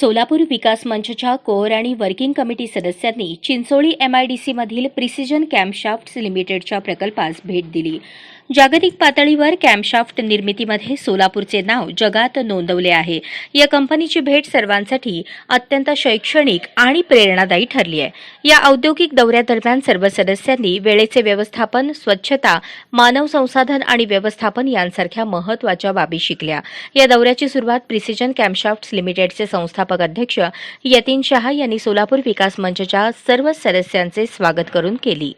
सोलापूर विकास मंचच्या कोअर आणि वर्किंग कमिटी सदस्यांनी चिंचोळी एमआयडीसीमधील प्रिसिजन कॅम्पशाफ्ट्स लिमिटेडच्या प्रकल्पास भेट दिली. जागतिक पातळीवर कॅम्पशाफ्ट निर्मितीमध्ये सोलापूरचे नाव जगात नोंदवले आहे. या कंपनीची भेट सर्वांसाठी अत्यंत शैक्षणिक आणि प्रेरणादायी ठरली आहे. या औद्योगिक दौऱ्यादरम्यान सर्व सदस्यांनी वेळेचे व्यवस्थापन स्वच्छता मानव संसाधन आणि व्यवस्थापन यांसारख्या महत्त्वाच्या बाबी शिकल्या. या दौऱ्याची सुरुवात प्रिसिजन कॅम्पशाफ्ट्स लिमिटेडचे संस्थापक अध्यक्ष यतीन शहा यांनी सोलापूर विकास मंचच्या सर्व सदस्यांचे स्वागत करून केली.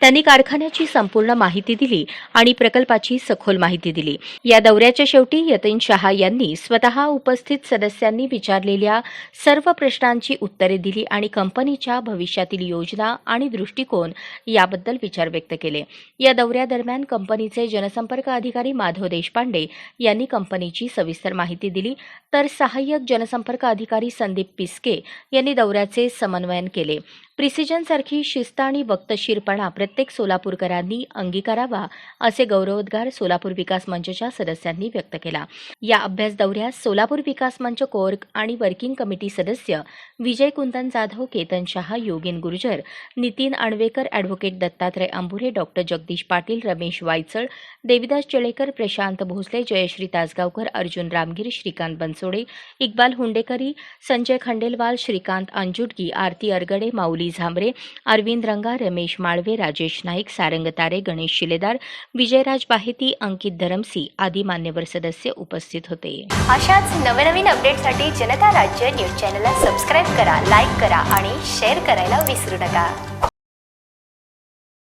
त्यांनी कारखान्याची संपूर्ण माहिती दिली आणि प्रकल्पाची सखोल माहिती दिली. या दौऱ्याच्या शेवटी यतीन शहा यांनी स्वतः उपस्थित सदस्यांनी विचारलेल्या सर्व प्रश्नांची उत्तरे दिली आणि कंपनीच्या भविष्यातील योजना आणि दृष्टिकोन याबद्दल विचार व्यक्त केले. या दौऱ्यादरम्यान कंपनीचे जनसंपर्क अधिकारी माधव देशपांडे यांनी कंपनीची सविस्तर माहिती दिली. तर सहाय्यक जनसंपर्क अधिकारी संदीप पिस्के यांनी दौऱ्याचे समन्वयन केले. प्रिसिजनसारखी शिस्त आणि वक्तशीरपणा प्रत्येक सोलापूरकरांनी अंगीकारावा असे गौरवोद्गार सोलापूर विकास मंचच्या सदस्यांनी व्यक्त केला. या अभ्यास दौऱ्यात सोलापूर विकास मंच कोर आणि वर्किंग कमिटी सदस्य विजय कुंदन जाधव केतन शहा योगीन गुर्जर नितीन आणवेकर ॲडव्होकेट दत्तात्रय अंबुरे डॉक्टर जगदीश पाटील रमेश वायचळ देविदास चेळेकर प्रशांत भोसले जयश्री तासगावकर अर्जुन रामगिरी श्रीकांत बनसोडे इक्बाल हुंडेकरी संजय खंडेलवाल श्रीकांत अंजुटगी आरती अरगडे माऊली झांबरे अरविंद रंगा रमेश माळवे राजेश नाईक सारंग तारे गणेश शिलेदार विजयराज बाहेती अंकित धरमसी आदी मान्यवर सदस्य उपस्थित होते. अशाच नवनवीन अपडेटसाठी जनता राज्य न्यूज चॅनलला सबस्क्राईब करा लाईक करा आणि शेअर करायला विसरू नका.